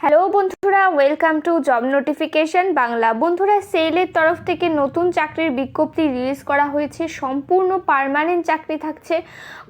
Hello বন্ধুরা welcome to job notification Bangla. বন্ধুরা সেলের তরফ থেকে নতুন চাকরির বিজ্ঞপ্তি রিলিজ করা হয়েছে। সম্পূর্ণ পারমানেন্ট চাকরি থাকছে।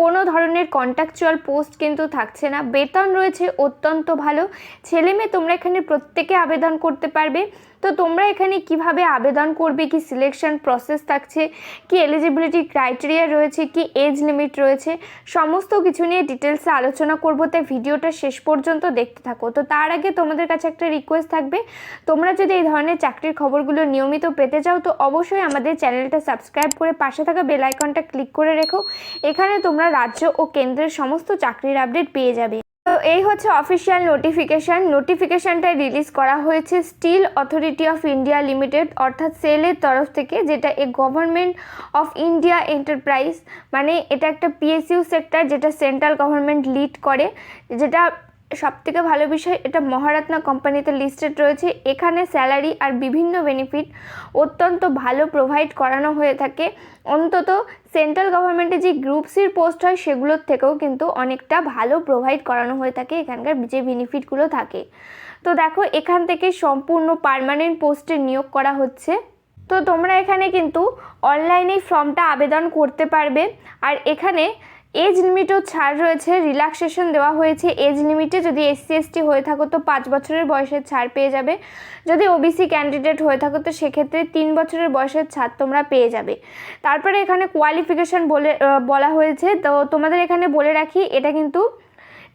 কোনো ধরনের কন্ট্রাকচুয়াল পোস্ট কিন্তু থাকছে না। বেতন রয়েছে অত্যন্ত ভালো। ছেলে মেয়ে তোমরা এখানে প্রত্যেকে আবেদন করতে পারবে। তো তোমরা এখানে কীভাবে আবেদন করবে? কি সিলেকশন প্রসেস থাকছে? কি এলিজিবিলিটি ক্রাইটেরিয়া রয়েছে? কি এজ লিমিট রয়েছে? সমস্ত কিছু নিয়ে ডিটেলসে আলোচনা করব। তাই ভিডিওটা শেষ পর্যন্ত দেখতে থাকো। তো তার আগে তোমাদের কাছে একটা রিকোয়েস্ট থাকবে। তোমরা যদি এই ধরনের চাকরির খবরগুলো নিয়মিত পেতে চাও, তো অবশ্যই আমাদের চ্যানেলটা সাবস্ক্রাইব করে পাশে থাকা বেল আইকনটা ক্লিক করে রেখো। এখানে তোমরা রাজ্য ও কেন্দ্রের সমস্ত চাকরির আপডেট পেয়ে যাবে। তো এই হচ্ছে অফিসিয়াল নোটিফিকেশান নোটিফিকেশানটা রিলিজ করা হয়েছে steel authority of India limited অর্থাৎ সেলের তরফ থেকে, যেটা a government of India enterprise মানে এটা একটা পিএসইউ সেক্টর যেটা সেন্ট্রাল গভর্নমেন্ট লিড করে, যেটা সবথেকে ভালো বিষয়, এটা মহারত্না কোম্পানিতে লিস্টেড রয়েছে। এখানে স্যালারি আর বিভিন্ন বেনিফিট অত্যন্ত ভালো প্রোভাইড করানো হয়ে থাকে। অন্তত সেন্ট্রাল গভর্নমেন্টে যে গ্রুপ সির পোস্ট হয়, সেগুলোর থেকেও কিন্তু অনেকটা ভালো প্রোভাইড করানো হয়ে থাকে এখানকার যে বেনিফিটগুলো থাকে। তো দেখো, এখান থেকে সম্পূর্ণ পার্মানেন্ট পোস্টে নিয়োগ করা হচ্ছে। তো তোমরা এখানে কিন্তু অনলাইনেই ফর্মটা আবেদন করতে পারবে। আর এখানে এজ লিমিটও ছাড় রয়েছে রিল্যাক্সেশন দেওয়া হয়েছে। এজ লিমিটে যদি এসসি এসটি হয়ে থাকো তো পাঁচ বছরের বয়সের ছাড় পেয়ে যাবে। যদি ওবিসি ক্যান্ডিডেট হয়ে থাকো তো সেক্ষেত্রে তিন বছরের বয়সের ছাড় তোমরা পেয়ে যাবে। তারপরে এখানে কোয়ালিফিকেশন বলে বলা হয়েছে। তো তোমাদের এখানে বলে রাখি, এটা কিন্তু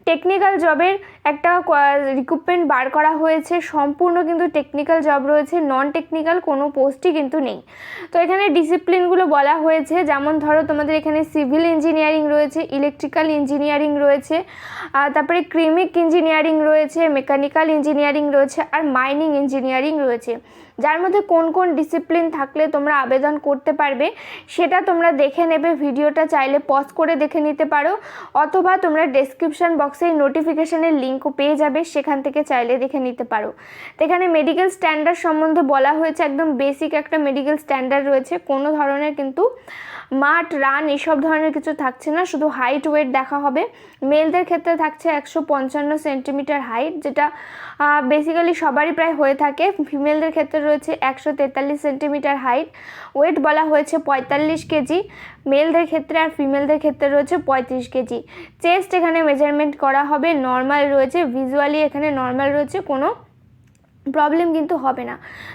টেকনিক্যাল জবের একটা রিক্রুটমেন্ট বার করা হয়েছে। সম্পূর্ণ কিন্তু টেকনিক্যাল জব রয়েছে নন টেকনিক্যাল কোনো পোস্টই কিন্তু নেই। তো এখানে ডিসিপ্লিনগুলো বলা হয়েছে, যেমন ধরো তোমাদের এখানে সিভিল ইঞ্জিনিয়ারিং রয়েছে ইলেকট্রিক্যাল ইঞ্জিনিয়ারিং রয়েছে তারপরে ক্রিমিক ইঞ্জিনিয়ারিং রয়েছে মেকানিক্যাল ইঞ্জিনিয়ারিং রয়েছে, আর মাইনিং ইঞ্জিনিয়ারিং রয়েছে। যার মধ্যে কোন কোন ডিসিপ্লিন থাকলে তোমরা আবেদন করতে পারবে, সেটা তোমরা দেখে নেবে, ভিডিওটা চাইলে পজ করে দেখে নিতে পারো, অথবা তোমরা ডেসক্রিপশন বক্সে নোটিফিকেশানের লিঙ্কও পেয়ে যাবে, সেখান থেকে চাইলে দেখে নিতে পারো। এখানে মেডিকেল স্ট্যান্ডার্ড সম্বন্ধে বলা হয়েছে, একদম বেসিক একটা মেডিকেল স্ট্যান্ডার্ড রয়েছে, কোনো ধরনের কিন্তু মাঠ, রান এসব ধরনের কিছু থাকছে না, শুধু হাইট ওয়েট দেখা হবে। মেলদের ক্ষেত্রে থাকছে একশো পঞ্চান্ন সেন্টিমিটার হাইট যেটা বেসিক্যালি সবারই প্রায় হয়ে থাকে। ফিমেলদের ক্ষেত্রে রয়েছে একশো তেতাল্লিশ সেন্টিমিটার হাইট। ওয়েট বলা হয়েছে পঁয়তাল্লিশ কেজি। মেলদের ক্ষেত্রে আর ফিমেলদের ক্ষেত্রে রয়েছে পঁয়ত্রিশ কেজি। চেস্ট এখানে মেজারমেন্ট করা হবে। নর্মাল রয়েছে। ভিজুয়ালি এখানে নর্মাল রয়েছে কোনো প্রবলেম কিন্তু হবে না।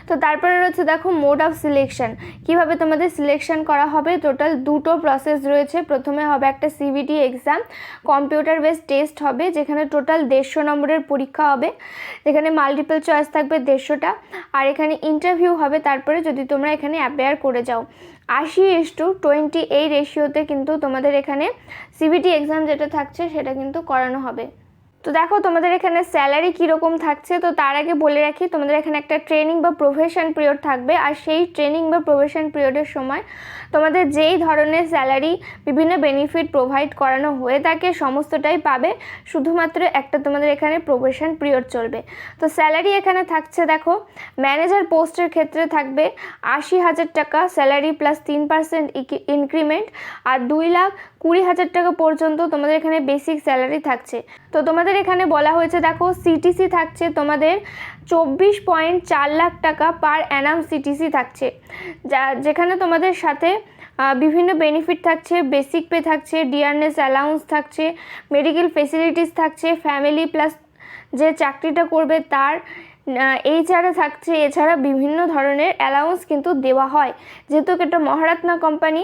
তো তারপরে রয়েছে দেখো মোড অফ সিলেকশন। কীভাবে তোমাদের সিলেকশন করা হবে? টোটাল দুটো প্রসেস রয়েছে। প্রথমে হবে একটা CBT exam computer base test হবে, যেখানে টোটাল দেড়শো নম্বরের পরীক্ষা হবে। যেখানে মাল্টিপল চয়েস থাকবে দেড়শোটা। আর এখানে ইন্টারভিউ হবে, তারপরে যদি তোমরা এখানে অ্যাপেয়ার করে যাও। আশি ইস টু টোয়েন্টি এই রেশিওতে কিন্তু তোমাদের এখানে সিবিটি এক্সাম যেটা থাকছে, সেটা কিন্তু করানো হবে। তো দেখো, তোমাদের এখানে স্যালারি কীরকম থাকছে? তো তার আগে বলে রাখি, তোমাদের এখানে একটা ট্রেনিং বা প্রফেশন পিরিয়ড থাকবে। আর সেই ট্রেনিং বা প্রফেশন পিরিয়ডের সময় তোমাদের যেই ধরনের স্যালারি বিভিন্ন বেনিফিট প্রোভাইড করানো হয়ে থাকে, সমস্তটাই পাবে। শুধুমাত্র একটা তোমাদের এখানে প্রফেশন পিরিয়ড চলবে। তো স্যালারি এখানে থাকছে, দেখো ম্যানেজার পোস্টের ক্ষেত্রে থাকবে আশি হাজার টাকা স্যালারি প্লাস তিন পার্সেন্ট ইনক্রিমেন্ট আর দুই লাখ কুড়ি হাজার টাকা পর্যন্ত তোমাদের এখানে বেসিক স্যালারি থাকছে। তো তোমাদের এখানে বলা হয়েছে, দেখো সিটিসি থাকছে তোমাদের চব্বিশ পয়েন্ট চার লাখ টাকা পার অ্যানাম সিটিসি থাকছে। যা, যেখানে তোমাদের সাথে বিভিন্ন বেনিফিট থাকছে বেসিক পে থাকছে ডিয়ারনেস অ্যালাউন্স থাকছে মেডিকেল ফেসিলিটিস থাকছে ফ্যামিলি প্লাস যে চাকরিটা করবে তার এই ছাড়া থাকছে। এছাড়া বিভিন্ন ধরনের অ্যালাউন্স কিন্তু দেওয়া হয়। যেহেতু এটা মহারত্না কোম্পানি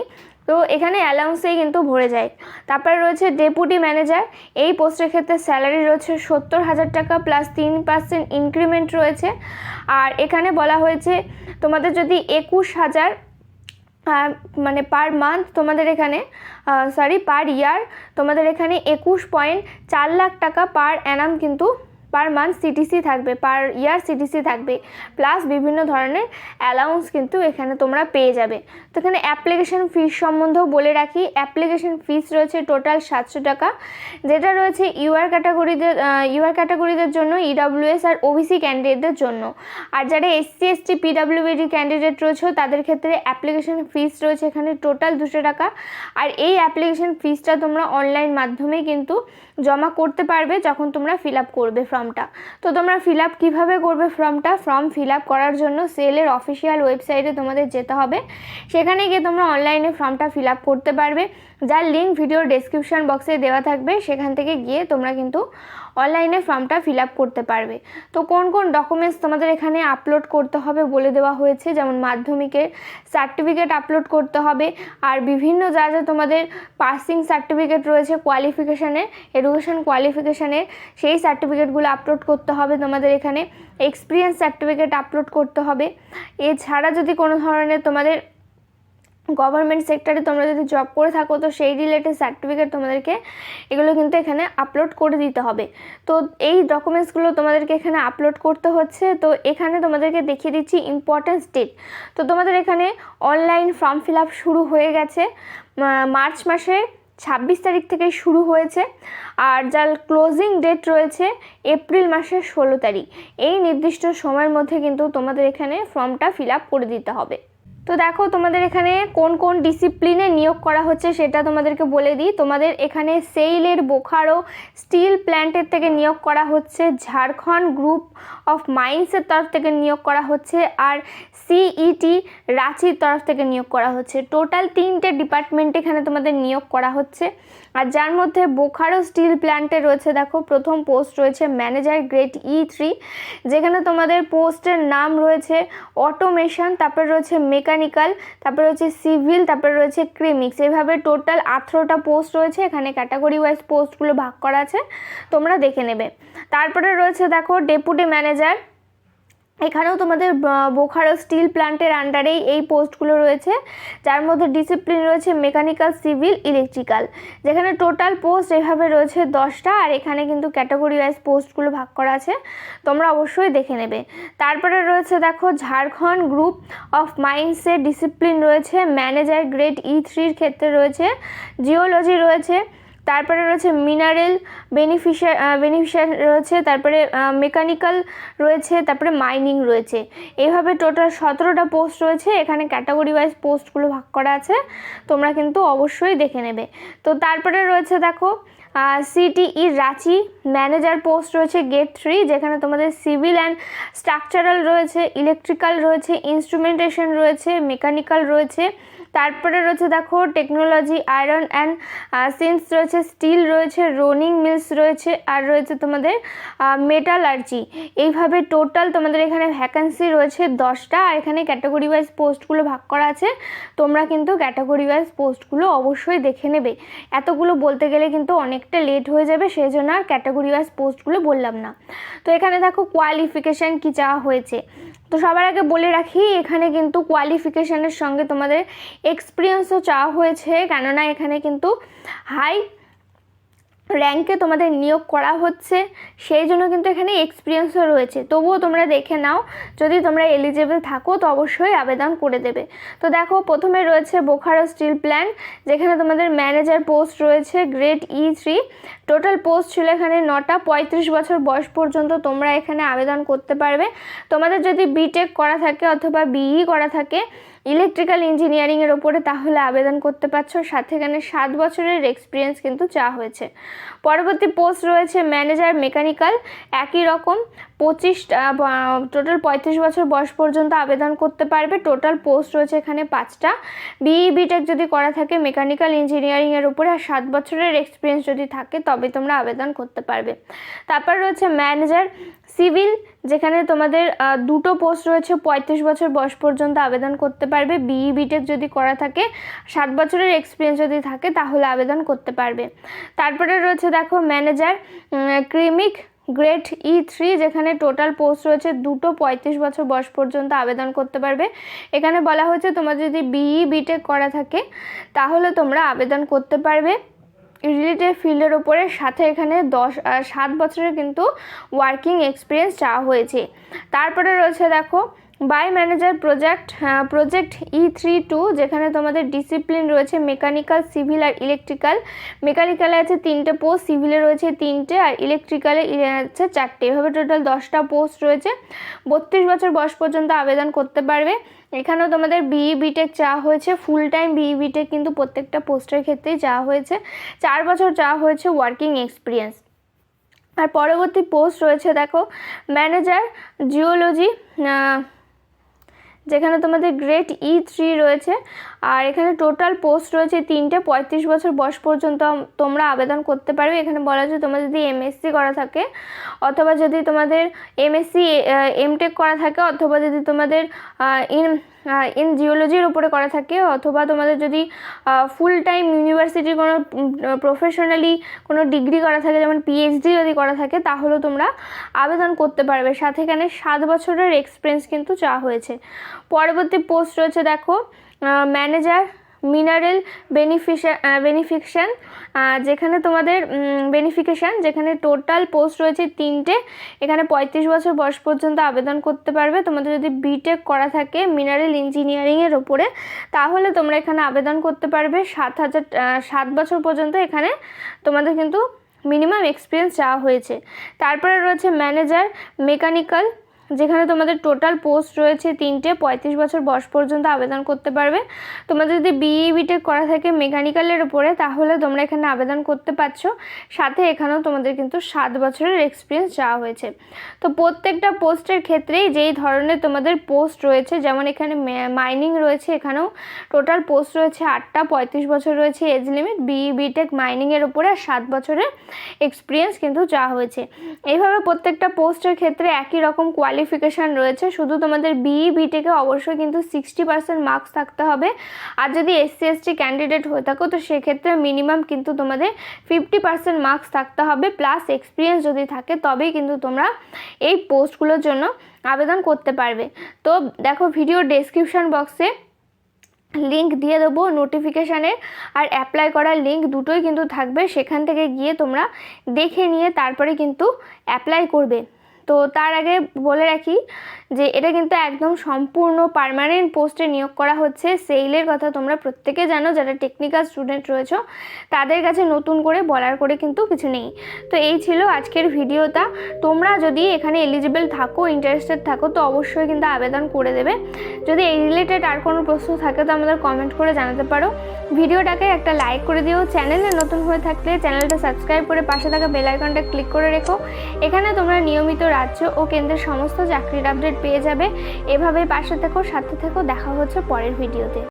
তো এখানে অ্যালাউন্সেই কিন্তু ভরে যায়। তারপরে রয়েছে ডেপুটি ম্যানেজার এই পোস্টের ক্ষেত্রে স্যালারি রয়েছে সত্তর হাজার টাকা প্লাস তিন পার্সেন্ট ইনক্রিমেন্ট রয়েছে। আর এখানে বলা হয়েছে, তোমাদের যদি একুশ হাজার মানে পার মান্থ তোমাদের এখানে সরি পার ইয়ার তোমাদের এখানে একুশ পয়েন্ট চার লাখ টাকা পার অ্যানাম কিন্তু পার মান্থ সিটিসি থাকবে পার ইয়ার সিটিসি থাকবে প্লাস বিভিন্ন ধরনের অ্যালাউন্স কিন্তু এখানে তোমরা পেয়ে যাবে। তো এখানে অ্যাপ্লিকেশন ফিস সম্বন্ধেও বলে রাখি অ্যাপ্লিকেশন ফিস রয়েছে টোটাল সাতশো টাকা। যেটা রয়েছে ইউআর ক্যাটাগরিদের ইউআর ক্যাটাগরিদের জন্য ইডাব্লিউএস আর ওবিসি ক্যান্ডিডেটদের জন্য। আর যারা এসসি এসটি পিডাব্লিউবিডি ক্যান্ডিডেট রয়েছে, তাদের ক্ষেত্রে অ্যাপ্লিকেশন ফিস রয়েছে এখানে টোটাল দুশো টাকা। আর এই অ্যাপ্লিকেশন ফিসটা তোমরা অনলাইন মাধ্যমেই কিন্তু জমা করতে পারবে যখন তোমরা ফিল আপ করবে ফর্মটা তো তোমরা ফিল আপ কীভাবে করবে ফর্মটা ফর্ম ফিল আপ করার জন্য সেলের অফিসিয়াল ওয়েবসাইটে তোমাদের যেতে হবে। সেখানে গিয়ে তোমরা অনলাইনে ফর্মটা ফিল আপ করতে পারবে। যার লিঙ্ক ভিডিওর ডেসক্রিপশান বক্সে দেওয়া থাকবে, সেখান থেকে গিয়ে তোমরা কিন্তু অনলাইনে ফর্মটা ফিল আপ করতে পারবে। তো কোন কোন ডকুমেন্টস তোমাদের এখানে আপলোড করতে হবে বলে দেওয়া হয়েছে? যেমন মাধ্যমিকের সার্টিফিকেট আপলোড করতে হবে, আর বিভিন্ন যা যা তোমাদের পাসিং সার্টিফিকেট রয়েছে কোয়ালিফিকেশানের এডুকেশন কোয়ালিফিকেশানের সেই সার্টিফিকেটগুলো আপলোড করতে হবে তোমাদের এখানে। এক্সপিরিয়েন্স সার্টিফিকেট আপলোড করতে হবে। এছাড়া যদি কোনো ধরনের তোমাদের গভর্নমেন্ট সেক্টরে তোমরা যদি জব করে থাকো, তো সেই রিলেটেড সার্টিফিকেট তোমাদেরকে এগুলো কিন্তু এখানে আপলোড করে দিতে হবে। তো এই ডকুমেন্টসগুলো তোমাদেরকে এখানে আপলোড করতে হচ্ছে। তো এখানে তোমাদেরকে দেখিয়ে দিচ্ছি ইম্পর্ট্যান্ট ডেট তো তোমাদের এখানে অনলাইন ফর্ম ফিল আপ শুরু হয়ে গেছে। মার্চ মাসে ছাব্বিশ তারিখ থেকে শুরু হয়েছে। আর যার ক্লোজিং ডেট রয়েছে এপ্রিল মাসের ষোলো তারিখ। এই নির্দিষ্ট সময়ের মধ্যে কিন্তু তোমাদের এখানে ফর্মটা ফিল আপ করে দিতে হবে। তো দেখো তোমাদের এখানে কোন কোন ডিসিপ্লিনে নিয়োগ করা হচ্ছে সেটা তোমাদেরকে বলে দিই। তোমাদের এখানে সেইলের বোখারো স্টিল প্ল্যান্টের থেকে নিয়োগ করা হচ্ছে, ঝাড়খণ্ড গ্রুপ অফ মাইন্সের তরফ থেকে নিয়োগ করা হচ্ছে, আর সিইটি রাঁচির তরফ থেকে নিয়োগ করা হচ্ছে। টোটাল তিনটে ডিপার্টমেন্ট এখানে তোমাদের নিয়োগ করা হচ্ছে। আর যার মধ্যে বোখারো স্টিল প্ল্যান্টে রয়েছে, দেখো প্রথম পোস্ট রয়েছে ম্যানেজার গ্রেড ই থ্রি যেখানে তোমাদের পোস্টের নাম রয়েছে অটোমেশন তারপরে রয়েছে মেকানিক্যাল, তারপরে রয়েছে সিভিল, তারপরে রয়েছে ক্রিমিক্স। এইভাবে টোটাল আঠেরোটা পোস্ট রয়েছে, এখানে ক্যাটাগরি ওয়াইজ পোস্টগুলো ভাগ করা আছে, তোমরা দেখে নেবে। তারপরে রয়েছে, দেখো, ডেপুটি ম্যানেজার এখানেও তোমাদের বোখারো স্টিল প্ল্যান্টের আন্ডারেই এই পোস্টগুলো রয়েছে। যার মধ্যে ডিসিপ্লিন রয়েছে মেকানিক্যাল সিভিল ইলেকট্রিক্যাল যেখানে টোটাল পোস্ট এভাবে রয়েছে দশটা, আর এখানে কিন্তু ক্যাটাগরি ওয়াইজ পোস্টগুলো ভাগ করা আছে। তোমরা অবশ্যই দেখে নেবে। তারপরে রয়েছে দেখো ঝাড়খণ্ড গ্রুপ অফ মাইন্সের ডিসিপ্লিন রয়েছে। ম্যানেজার গ্রেড ই থ্রির ক্ষেত্রে রয়েছে। জিওলজি রয়েছে। তারপরে রয়েছে মিনারেল বেনিফিশিয়ার বেনিফিশিয়ার রয়েছে, তারপরে মেকানিক্যাল রয়েছে, তারপরে মাইনিং রয়েছে। এইভাবে টোটাল সতেরোটা পোস্ট রয়েছে, এখানে ক্যাটাগরি ওয়াইজ পোস্টগুলো ভাগ করা আছে, তোমরা কিন্তু অবশ্যই দেখে নেবে। তো তারপরে রয়েছে দেখো সিটিই রাঁচি, ম্যানেজার পোস্ট রয়েছে গেট থ্রি, যেখানে তোমাদের সিভিল অ্যান্ড স্ট্রাকচারাল রয়েছে, ইলেকট্রিক্যাল রয়েছে, ইনস্ট্রুমেন্টেশন রয়েছে, মেকানিক্যাল রয়েছে তারপরে রয়েছে দেখো টেকনোলজি আয়রন অ্যান্ড সিন্স রয়েছে স্টিল রয়েছে রোনিং মিলস রয়েছে, আর রয়েছে তোমাদের মেটালার্জি এইভাবে টোটাল তোমাদের এখানে ভ্যাকান্সি রয়েছে দশটা, আর এখানে ক্যাটাগরি ওয়াইজ পোস্টগুলো ভাগ করা আছে। তোমরা কিন্তু ক্যাটাগরি ওয়াইজ পোস্টগুলো অবশ্যই দেখে নেবে। এতগুলো বলতে গেলে কিন্তু অনেকটা লেট হয়ে যাবে সেই জন্য আর ক্যাটাগরি ওয়াইজ পোস্টগুলো বললাম না। তো এখানে দেখো কোয়ালিফিকেশান কী চাওয়া হয়েছে? তো সবার আগে বলে রাখি, এখানে কিন্তু কোয়ালিফিকেশানের সঙ্গে তোমাদের এক্সপিরিয়েন্সও চাওয়া হয়েছে। কেননা এখানে কিন্তু হাই র্যাঙ্কে তোমাদের নিয়োগ করা হচ্ছে, সেই জন্য কিন্তু এখানে এক্সপিরিয়েন্সও রয়েছে। তবুও তোমরা দেখে নাও, যদি তোমরা এলিজেবল থাকো, তো অবশ্যই আবেদন করে দেবে। তো দেখো, প্রথমে রয়েছে বোখারো স্টিল প্ল্যান্ট যেখানে তোমাদের ম্যানেজার পোস্ট রয়েছে grade E three total post ছিল এখানে নটা, পঁয়ত্রিশ বছর বয়স পর্যন্ত তোমরা এখানে আবেদন করতে পারবে। তোমাদের যদি বিটেক করা থাকে অথবা বিই করা থাকে ইলেকট্রিক্যাল ইঞ্জিনিয়ারিংয়ের ওপরে তাহলে আবেদন করতে পারছ। সাথে এখানে সাত বছরের এক্সপিরিয়েন্স কিন্তু চাওয়া হয়েছে। পরবর্তী পোস্ট রয়েছে ম্যানেজার মেকানিক্যাল একই রকম পঁচিশ টোটাল পঁয়ত্রিশ বছর বয়স পর্যন্ত আবেদন করতে পারবে। টোটাল পোস্ট রয়েছে এখানে পাঁচটা। বিই বিটেক যদি করা থাকে মেকানিক্যাল ইঞ্জিনিয়ারিংয়ের উপরে আর সাত বছরের এক্সপিরিয়েন্স যদি থাকে তবে তোমরা আবেদন করতে পারবে। তারপর রয়েছে ম্যানেজার সিভিল, যেখানে তোমাদের দুটো পোস্ট রয়েছে, পঁয়ত্রিশ বছর বয়স পর্যন্ত আবেদন করতে পারবে। বিই বিটেক যদি করা থাকে, সাত বছরের এক্সপিরিয়েন্স যদি থাকে, তাহলে আবেদন করতে পারবে। তারপরে রয়েছে দেখো manager ceramic grade E three যেখানে টোটাল পোস্ট রয়েছে, দুটো পঁয়ত্রিশ বছর বয়স পর্যন্ত আবেদন করতে পারবে। এখানে বলা হয়েছে, তোমার যদি বিই বিটেক করা থাকে, তাহলে তোমরা আবেদন করতে পারবে। রিলেটেড ফিল্ডের ওপরে সাথে এখানে দশ সাত বছরের কিন্তু ওয়ার্কিং এক্সপিরিয়েন্স চাওয়া হয়েছে। তারপরে রয়েছে দেখো by manager project project E three two যেখানে তোমাদের ডিসিপ্লিন রয়েছে মেকানিক্যাল সিভিল আর ইলেকট্রিক্যাল মেকানিক্যালে আছে তিনটে পোস্ট সিভিলে রয়েছে তিনটে, আর ইলেকট্রিক্যালে আছে চারটে। এভাবে টোটাল দশটা পোস্ট রয়েছে। বত্রিশ বছর বয়স পর্যন্ত আবেদন করতে পারবে। এখানেও তোমাদের বিই বিটেক চাওয়া হয়েছে। ফুল টাইম বিই বিটেক কিন্তু প্রত্যেকটা পোস্টের ক্ষেত্রেই চাওয়া হয়েছে। চার বছর চাওয়া হয়েছে ওয়ার্কিং এক্সপিরিয়েন্স আর পরবর্তী পোস্ট রয়েছে, দেখো ম্যানেজার জিওলজি যেখানে তোমাদের গ্রেট ই থ্রি রয়েছে, আর এখানে টোটাল পোস্ট রয়েছে তিনটে, পঁয়ত্রিশ বছর বয়স পর্যন্ত তোমরা আবেদন করতে পারবে। এখানে বলা আছে তোমার যদি এমএসসি করা থাকে, অথবা যদি তোমাদের এমএসসি এমটেক করা থাকে, অথবা যদি তোমাদের ইন ইন জিওলজির উপরে করা থাকে, অথবা তোমাদের যদি ফুল টাইম ইউনিভার্সিটির কোনো প্রফেশনালি কোনো ডিগ্রি করা থাকে, যেমন পিএইচডি যদি করা থাকে, তাহলেও তোমরা আবেদন করতে পারবে। সাথে এখানে সাত বছরের এক্সপিরিয়েন্স কিন্তু চাওয়া হয়েছে। পরবর্তী পোস্ট রয়েছে, দেখো ম্যানেজার মিনারেল বেনিফিশা বেনিফিকশান যেখানে তোমাদের বেনিফিকেশান যেখানে টোটাল পোস্ট রয়েছে তিনটে, এখানে পঁয়ত্রিশ বছর বয়স পর্যন্ত আবেদন করতে পারবে। তোমাদের যদি বিটেক করা থাকে মিনারেল ইঞ্জিনিয়ারিংয়ের ওপরে, তাহলে তোমরা এখানে আবেদন করতে পারবে। সাত হাজার সাত বছর পর্যন্ত এখানে তোমাদের কিন্তু মিনিমাম এক্সপিরিয়েন্স চাওয়া হয়েছে। তারপরে রয়েছে ম্যানেজার মেকানিক্যাল যেখানে তোমাদের টোটাল পোস্ট রয়েছে তিনটে, পঁয়ত্রিশ বছর বয়স পর্যন্ত আবেদন করতে পারবে। তোমাদের যদি বিই বিটেক করা থাকে মেকানিক্যালের উপরে, তাহলে তোমরা এখানে আবেদন করতে পারছ। সাথে এখানেও তোমাদের কিন্তু সাত বছরের এক্সপিরিয়েন্স চাওয়া হয়েছে। তো প্রত্যেকটা পোস্টের ক্ষেত্রেই যেই ধরনের তোমাদের পোস্ট রয়েছে, যেমন এখানে মাইনিং রয়েছে এখানেও টোটাল পোস্ট রয়েছে আটটা, পঁয়ত্রিশ বছর রয়েছে এজ লিমিট বিই বিটেক মাইনিংয়ের উপরে আর সাত বছরের এক্সপিরিয়েন্স কিন্তু চাওয়া হয়েছে। এইভাবে প্রত্যেকটা পোস্টের ক্ষেত্রে একই রকম কোয়ালি কোয়ালিফিকেশান রয়েছে, শুধু তোমাদের বিই বিটেকে অবশ্যই কিন্তু সিক্সটি পার্সেন্ট মার্কস থাকতে হবে। আর যদি এসসি এসটি ক্যান্ডিডেট হয়ে থাকো, তো সেক্ষেত্রে মিনিমাম কিন্তু তোমাদের ফিফটি পার্সেন্ট মার্কস থাকতে হবে। প্লাস এক্সপিরিয়েন্স যদি থাকে, তবেই কিন্তু তোমরা এই পোস্টগুলোর জন্য আবেদন করতে পারবে। তো দেখো ভিডিও ডেসক্রিপশান বক্সে লিঙ্ক দিয়ে দেবো নোটিফিকেশানের আর অ্যাপ্লাই করার লিঙ্ক দুটোই কিন্তু থাকবে। সেখান থেকে গিয়ে তোমরা দেখে নিয়ে তারপরে কিন্তু অ্যাপ্লাই করবে। তো তার আগে বলে রাখি যে এটা কিন্তু একদম সম্পূর্ণ পারমানেন্ট পোস্টে নিয়োগ করা হচ্ছে। সেইলের কথা তোমরা প্রত্যেকে জানো, যারা টেকনিক্যাল স্টুডেন্ট রয়েছ, তাদের কাছে নতুন করে বলার করে কিন্তু কিছু নেই। তো এই ছিল আজকের ভিডিওটা। তোমরা যদি এখানে এলিজিবল থাকো ইন্টারেস্টেড থাকো, তো অবশ্যই কিন্তু আবেদন করে দেবে। যদি এই রিলেটেড আর কোনো প্রশ্ন থাকে, তো আমাদের কমেন্ট করে জানাতে পারো। ভিডিওটাকে একটা লাইক করে দিও। চ্যানেলে নতুন হয়ে থাকলে চ্যানেলটা সাবস্ক্রাইব করে পাশে থাকা বেল আইকনটা ক্লিক করে রেখো। এখানে তোমরা নিয়মিত রাজ্য ও কেন্দ্রের সমস্ত চাকরির আপডেট পেয়ে যাবে। এভাবেই পাশে থেকো, সাথে থেকো, দেখা হচ্ছে পরের ভিডিওতে